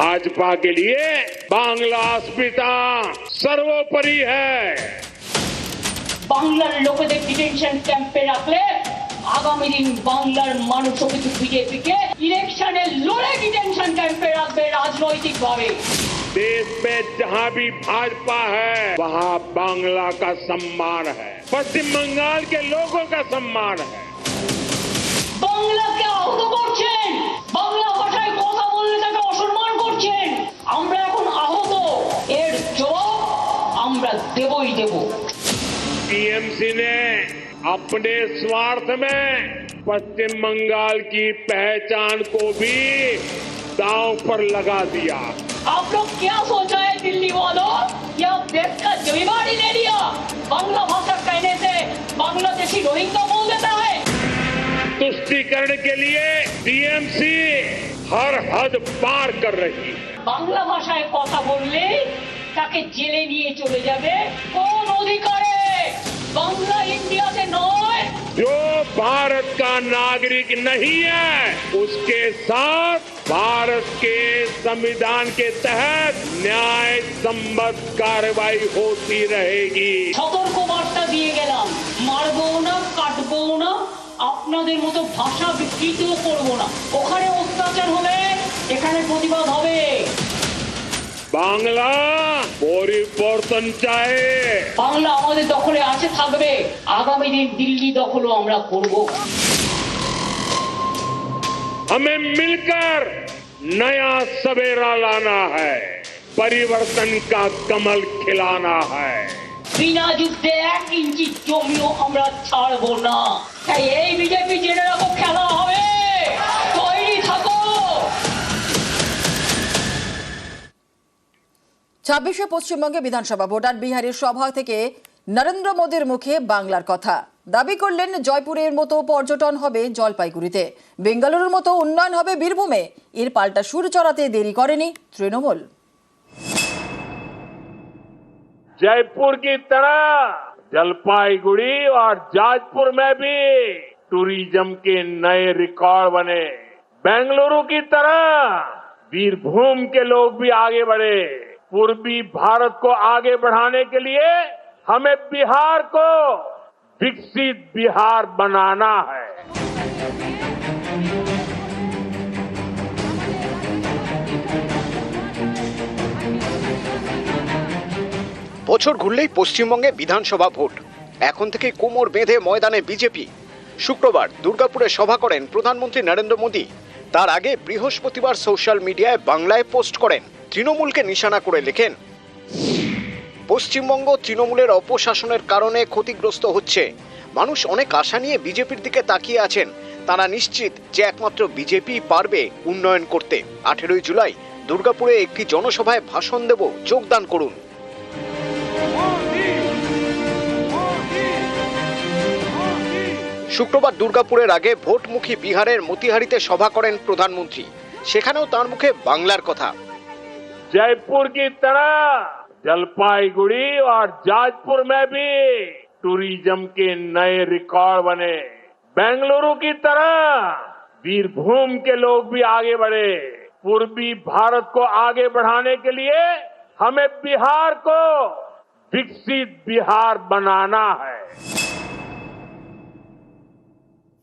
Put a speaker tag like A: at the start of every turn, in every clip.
A: भाजपा के लिए बांग्ला अस्मिता सर्वोपरि है
B: বাংলার লোকেদের ডিটেনশন ক্যাম্পে রাখলে আগামী দিন বাংলার মানুষ কিন্তু বিজেপিকে ইলেকশনে লড়ে ডিটেনশন ক্যাম্পে রাখবে রাজনৈতিক ভাবে
A: देश में जहां भी भाजपा है वहां बांग्ला का सम्मान है पश्चिम बंगाल के लोगों का सम्मान है टीएमसी ने अपने स्वार्थ में पश्चिम बंगाल की पहचान को भी दांव पर लगा दिया
B: आप लोग क्या सोचा है दिल्ली वालों कि आप देश का जिम्मेवारी ले लिया बांग्ला भाषा कहने से बांग्लादेशी रोहिंग्या बोल देता है
A: तुष्टिकरण के लिए टीएमसी हर हद पार कर रही है
B: বাংলা ভাষায় কথা বললে তাকে জেলে নিয়ে চলে যাবে কোন অধিকারে বাংলা ইন্ডিয়াতে নয়
A: जो भारत का नागरिक नहीं है उसके साथ भारत के संविधान के तहत न्याय संबद्ध कार्रवाई होती रहेगी
B: সতর্ক বার্তা দিয়ে গেলাম মারবো না কাটবো না আপনাদের মতো ভাষা বিকৃত করবো না ওখানে অত্যাচার হলে এখানে প্রতিবাদ হবে
A: बांग्ला পরিবর্তন চায়
B: বাংলা আমাদের দখলে আছে থাকবে আগামী দিন দিল্লি দখলও আমরা করব
A: हमें मिलकर नया सवेरा लाना है परिवर्तन का कमल खिलाना है
B: বিনা যুদ্ধে এক ইঞ্চি জমিও আমরা ছাড়বো না তাই এই বিজেপি জেনে রাখো খেলা হবে
C: ছাব্বিশে পশ্চিমবঙ্গে বিধানসভা ভোট আর বিহারের সভা থেকে নরেন্দ্র মোদীর মুখে বাংলার কথা দাবি করলেন জয়পুরের মতো পর্যটন হবে জলপাইগুড়িতে বেঙ্গালুরুর মতো উন্নয়ন হবে বীরভূমে এর পাল্টা সুর চড়াতে দেরি করেনি তৃণমূল
A: जयपुर की तरह जलपाईगुड़ी और जाजपुर में भी टूरिज्म के नए रिकॉर्ड बने बेंगलुरु की तरह वीरभूम के लोग भी आगे बढ़े पूर्वी भारत को आगे बढ़ाने के लिए हमें बिहार को विकसित बिहार बनाना है
D: বছর ঘুরলেই পশ্চিমবঙ্গে বিধানসভা ভোট এখন থেকে কোমর বেঁধে ময়দানে বিজেপি শুক্রবার দুর্গাপুরে সভা করেন প্রধানমন্ত্রী নরেন্দ্র মোদী তার আগে বৃহস্পতিবার সোশ্যাল মিডিয়ায় বাংলায় পোস্ট করেন তৃণমূলকে নিশানা করে লেখেন, পশ্চিমবঙ্গ তৃণমূলের অপশাসনের কারণে ক্ষতিগ্রস্ত হচ্ছে। মানুষ অনেক আশা নিয়ে বিজেপির দিকে তাকিয়ে আছেন। তারা নিশ্চিত যে একমাত্র বিজেপি পারবে উন্নয়ন করতে। আঠেরোই জুলাই, দুর্গাপুরে একটি জনসভায় ভাষণ দেব। যোগদান করুন। শুক্রবার দুর্গাপুরের আগে ভোটমুখী বিহারের মতিহারিতে সভা করেন প্রধানমন্ত্রী। সেখানেও তার মুখে বাংলার কথা।
A: जयपुर की तरह जलपाईगुड़ी और जाजपुर में भी टूरिज्म के नए रिकॉर्ड बने बेंगलुरु की तरह वीरभूम के लोग भी आगे बढ़े पूर्वी भारत को आगे बढ़ाने के लिए हमें बिहार को विकसित बिहार बनाना है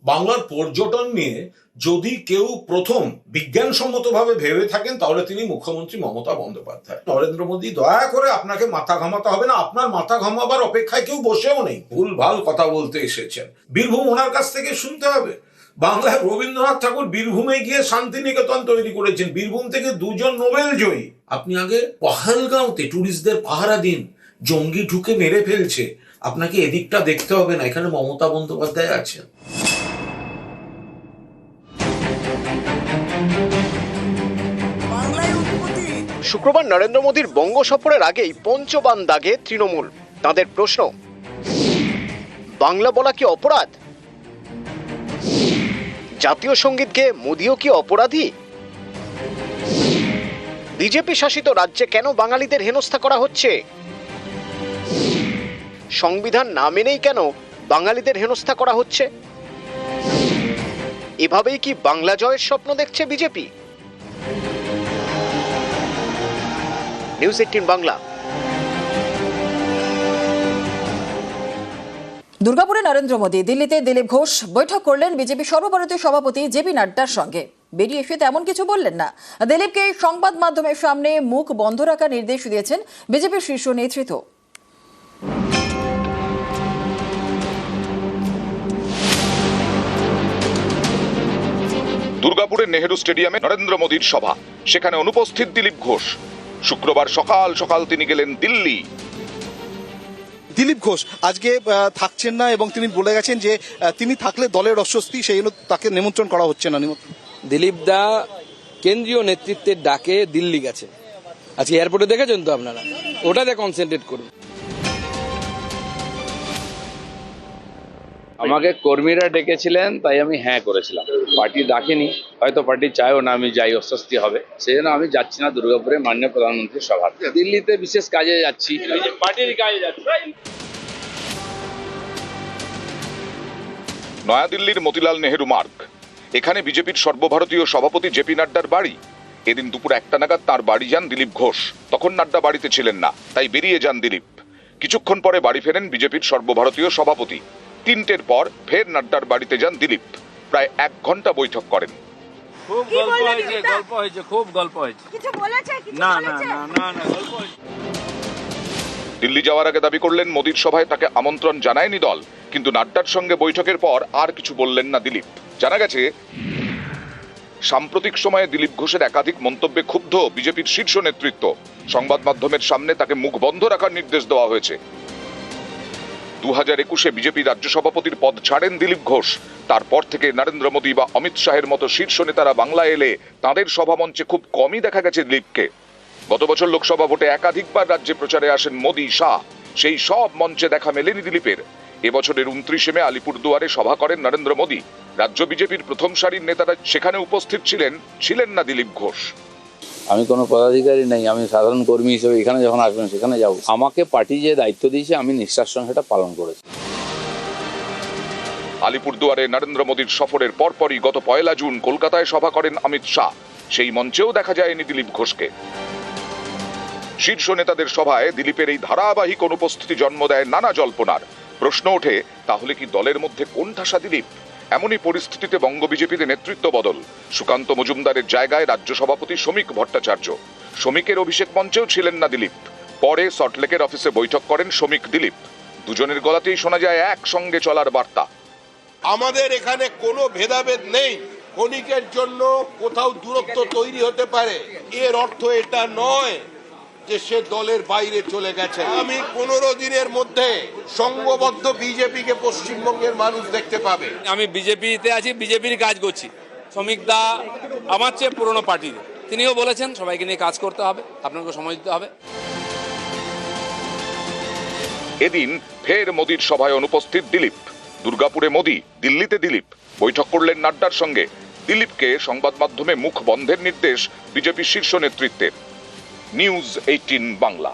E: বাংলার পর্যটন নিয়ে যদি কেউ প্রথম বিজ্ঞানসম্মতভাবে ভেবে থাকেন, তাহলে তিনি মুখ্যমন্ত্রী মমতা বন্দ্যোপাধ্যায়। নরেন্দ্র মোদী, দয়া করে আপনাকে মাথা ঘামাতে হবে না। আপনার মাথা ঘামাবার অপেক্ষায় কেউ বসেও নেই। ভুল, ভালো কথা বলতে এসেছেন। বীরভূম ওনার কাছ থেকে শুনতে হবে। বাংলায় রবীন্দ্রনাথ ঠাকুর বীরভূমে গিয়ে শান্তিনিকেতন তৈরি করেছেন। বীরভূম থেকে দুজন নোবেল জয়ী। আপনি আগে পহালগাঁওতে টুরিস্টদের পাহারা দিন। জঙ্গি ঢুকে মেরে ফেলছে। আপনাকে এদিকটা দেখতে হবে না। এখানে মমতা বন্দ্যোপাধ্যায় আছেন।
D: শুক্রবার নরেন্দ্র মোদীর বঙ্গ সফরের আগেই পঞ্চবান দাগে তৃণমূল। তাদের প্রশ্ন, বাংলা বলা কি অপরাধ? জাতীয় সঙ্গীতকে মোদিও কি অপরাধী? বিজেপি শাসিত রাজ্যে কেন বাঙালিদের হেনস্থা করা হচ্ছে? সংবিধান না মেনেই কেন বাঙালিদের হেনস্থা করা হচ্ছে? এভাবেই কি বাংলা জয়ের স্বপ্ন দেখছে বিজেপি? নিউজ এইটিন বাংলা
C: দুর্গাপুরে নরেন্দ্র মোদী দিল্লিতে দিলীপ ঘোষ বৈঠক করলেন বিজেপি সর্বভারতীয় সভাপতি জেপি নাড্ডার সঙ্গে। বেরিয়ে এসে তেমন কিছু বললেন না। দিলীপকে সংবাদ মাধ্যমের সামনে মুখ বন্ধ রাখার নির্দেশ দিয়েছেন বিজেপির শীর্ষ নেতৃত্ব।
F: দুর্গাপুরের নেহেরু স্টেডিয়ামে নরেন্দ্র মোদীর সভা। সেখানে অনুপস্থিত দিলীপ ঘোষ। শুক্রবার সকাল সকাল তিনি গেলেন দিল্লি।
G: দিলীপ ঘোষ আজকে আহ, থাকছেন না এবং তিনি বলে গেছেন যে তিনি থাকলে দলের অস্বস্তি সেই জন্য তাকে নিমন্ত্রণ করা হচ্ছে না। নিমন্ত্রণ
H: দিলীপ দা কেন্দ্রীয় নেতৃত্বের ডাকে দিল্লি গেছে। আজকে এয়ারপোর্টে দেখেছেন তো আপনারা? ওটাতে কনসেন্ট্রেট করুন।
I: আমাকে কর্মীরা ডেকেছিলেন তাই আমি হ্যাঁ করেছিলাম। পার্টি ডাকেনি হয়তো পার্টি চায়ও না আমি যাই অস্বস্তি হবে। সেই জন্য আমি যাচ্ছি না দুর্গাপুরে মাননীয় প্রধানমন্ত্রীর সভা দিল্লিতে বিশেষ কাজে যাচ্ছি। পার্টির কাজে যাচ্ছি।
F: নয়াদিল্লির মতিলাল নেহেরু মার্গ এখানে বিজেপির সর্বভারতীয় সভাপতি জেপি নাড্ডার বাড়ি। এদিন দুপুর একটা নাগাদ তার বাড়ি যান দিলীপ ঘোষ। তখন নাড্ডা বাড়িতে ছিলেন না তাই বেরিয়ে যান দিলীপ। কিছুক্ষণ পরে বাড়ি ফেরেন বিজেপির সর্বভারতীয় সভাপতি। তিনটের পর ফের নাড্ডার বাড়িতে যান দিলীপ। প্রায় এক ঘণ্টা বৈঠক করেন।
I: খুব গল্প হয়েছে গল্প হয়েছে খুব গল্প হয়েছে।
J: কিছু বলেছে? কিছু
I: না না না না না গল্প হয়েছে।
F: দিল্লি যাওয়ার আগে দাবি করলেন মোদীর সভায় তাকে আমন্ত্রণ জানায়নি দল। কিন্তু নাড্ডার সঙ্গে বৈঠকের পর আর কিছু বললেন না দিলীপ। জানা গেছে সাম্প্রতিক সময়ে দিলীপ ঘোষের একাধিক মন্তব্যে ক্ষুব্ধ বিজেপির শীর্ষ নেতৃত্ব। সংবাদ মাধ্যমের সামনে তাকে মুখ বন্ধ রাখার নির্দেশ দেওয়া হয়েছে। দু হাজার একুশে বিজেপি রাজ্য সভাপতির পদ ছাড়েন দিলীপ ঘোষ। তারপর থেকে নরেন্দ্র মোদী বা অমিত শাহের মতো শীর্ষ নেতারা বাংলায় এলে তাঁদের সভামঞ্চে খুব কমই দেখা গেছে দিলীপকে। গত বছর লোকসভা ভোটে একাধিকবার রাজ্যে প্রচারে আসেন মোদী শাহ। সেই সব মঞ্চে দেখা মেলেনি দিলীপের। এবছরের উনত্রিশে মে আলিপুরদুয়ারে সভা করেন নরেন্দ্র মোদী। রাজ্য বিজেপির প্রথম সারির নেতারা সেখানে উপস্থিত ছিলেন ছিলেন না দিলীপ ঘোষ।
I: আমি কোনো পদাধিকারী নেই, আমি সাধারণ কর্মী হিসেবে এখানে যখন আসবেন, সেখানে যাব। আমাকে পার্টি যে দায়িত্ব দিয়েছে, আমি নিষ্ঠার সঙ্গে সেটা পালন করেছি।
F: আলিপুরদুয়ারে নরেন্দ্র মোদীর সফরের পরপরই গত পয়লা জুন কলকাতায় সভা করেন অমিত শাহ। সেই মঞ্চেও দেখা যায়নি দিলীপ ঘোষকে। শীর্ষ নেতাদের সভায় দিলীপের এই ধারাবাহিক অনুপস্থিতি জন্ম দেয় নানা জল্পনার। প্রশ্ন ওঠে, তাহলে কি দলের মধ্যে কোন ঠাসা দিলীপ? এমনই পরিস্থিতিতে বঙ্গ বিজেপিতে নেতৃত্ব বদল। সুকান্ত মজুমদারের জায়গায় রাজ্য সভাপতি শ্রমিক ভট্টাচার্য। শ্রমিকের অভিষেক মঞ্চেও ছিলেন না দিলীপ। পরে সল্টলেকের অফিসে বৈঠক করেন শ্রমিক দিলীপ। দুজনের গলাতেই শোনা যায় একসঙ্গে চলার বার্তা।
K: আমাদের এখানে কোনো ভেদাভেদ নেই। ক্ষণিকের জন্য কোথাও দূরত্ব তৈরি হতে পারে। এর অর্থ এটা নয় যে সে দলের বাইরে চলে গেছে। আমি পনেরো দিনের মধ্যে সংঘবদ্ধ বিজেপিকে পশ্চিমবঙ্গের মানুষ দেখতে পাবে।
H: আমি বিজেপিতে আছি বিজেপির কাজ করছি। শ্রমিক দা আমার চেয়ে পুরনো পার্টিতে তিনিও বলেছেন সবাইকে নিয়ে কাজ করতে হবে আপনাকে সময় দিতে হবে।
F: এদিন ফের মোদীর সভায় অনুপস্থিত দিলীপ। দুর্গাপুরে মোদী দিল্লিতে দিলীপ। বৈঠক করলেন নাড্ডার সঙ্গে। দিলীপকে সংবাদ মাধ্যমে মুখ বন্ধের নির্দেশ বিজেপির শীর্ষ নেতৃত্বের। News eighteen Bangla